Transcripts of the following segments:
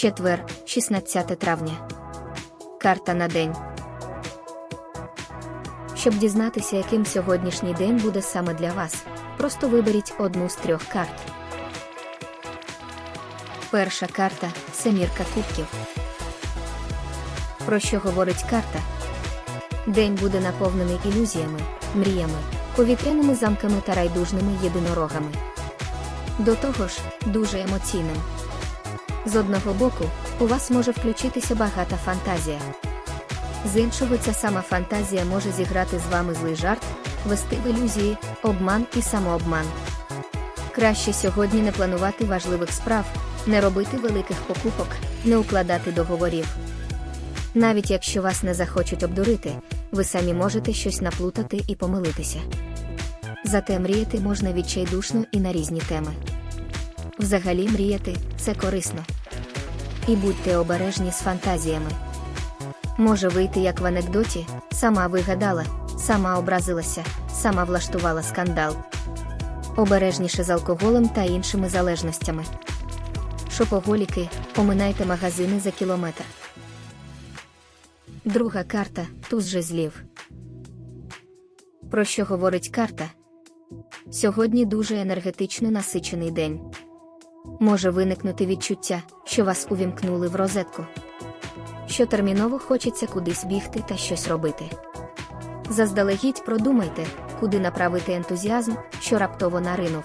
Четвер, 16 травня. Карта на день. Щоб дізнатися, яким сьогоднішній день буде саме для вас, просто виберіть одну з трьох карт. Перша карта семірка кубків. Про що говорить карта? День буде наповнений ілюзіями, мріями, повітряними замками та райдужними єдинорогами. До того ж, дуже емоційним. З одного боку, у вас може включитися багата фантазія. З іншого, ця сама фантазія може зіграти з вами злий жарт, вести в ілюзії, обман і самообман. Краще сьогодні не планувати важливих справ, не робити великих покупок, не укладати договорів. Навіть якщо вас не захочуть обдурити, ви самі можете щось наплутати і помилитися. Зате мріяти можна відчайдушно і на різні теми. Взагалі мріяти це корисно. І будьте обережні з фантазіями. Може вийти як в анекдоті, сама вигадала, сама образилася, сама влаштувала скандал. Обережніше з алкоголем та іншими залежностями. Шопоголіки, оминайте магазини за кілометр. Друга карта туз жезлів. Про що говорить карта? Сьогодні дуже енергетично насичений день. Може виникнути відчуття, що вас увімкнули в розетку. Що терміново хочеться кудись бігти та щось робити. Заздалегідь продумайте, куди направити ентузіазм, що раптово наринув.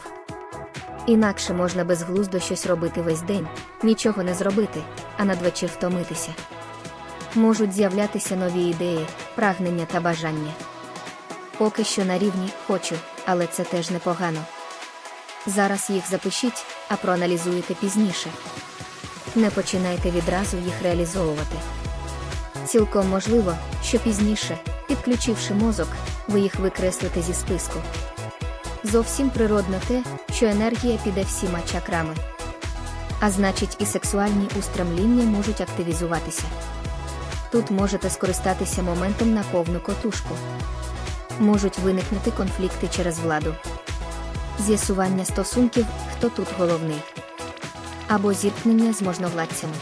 Інакше можна безглуздо щось робити весь день, нічого не зробити, а надвечір втомитися. Можуть з'являтися нові ідеї, прагнення та бажання. Поки що на рівні хочу, але це теж непогано. Зараз їх запишіть, а проаналізуєте пізніше. Не починайте відразу їх реалізовувати. Цілком можливо, що пізніше, підключивши мозок, ви їх викреслите зі списку. Зовсім природно те, що енергія піде всіма чакрами. А значить, і сексуальні устремління можуть активізуватися. Тут можете скористатися моментом на повну котушку. Можуть виникнути конфлікти через владу. З'ясування стосунків, хто тут головний. Або зіткнення з можновладцями.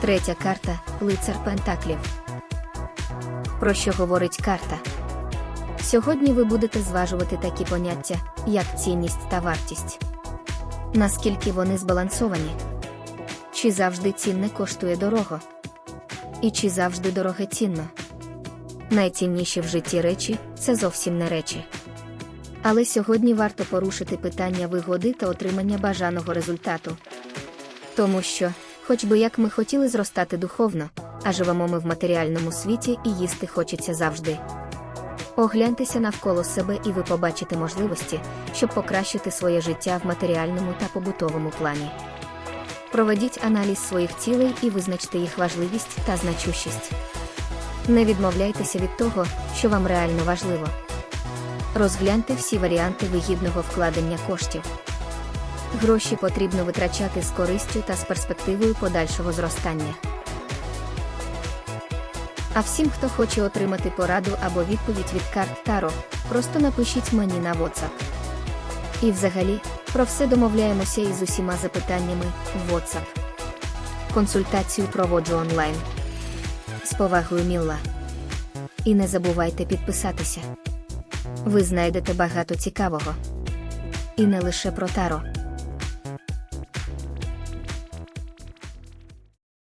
Третя карта лицар Пентаклів. Про що говорить карта? Сьогодні ви будете зважувати такі поняття, як цінність та вартість. Наскільки вони збалансовані? Чи завжди цінне коштує дорого? І чи завжди дороге цінно? Найцінніші в житті речі це зовсім не речі. Але сьогодні варто порушити питання вигоди та отримання бажаного результату. Тому що, хоч би як ми хотіли зростати духовно, а живемо ми в матеріальному світі і їсти хочеться завжди. Огляньтеся навколо себе і ви побачите можливості, щоб покращити своє життя в матеріальному та побутовому плані. Проведіть аналіз своїх цілей і визначте їх важливість та значущість. Не відмовляйтеся від того, що вам реально важливо. Розгляньте всі варіанти вигідного вкладення коштів. Гроші потрібно витрачати з користю та з перспективою подальшого зростання. А всім, хто хоче отримати пораду або відповідь від карт Таро, просто напишіть мені на WhatsApp. І взагалі, про все домовляємося із усіма запитаннями в WhatsApp. Консультацію проводжу онлайн. З повагою Мілла. І не забувайте підписатися. Ви знайдете багато цікавого. І не лише про Таро.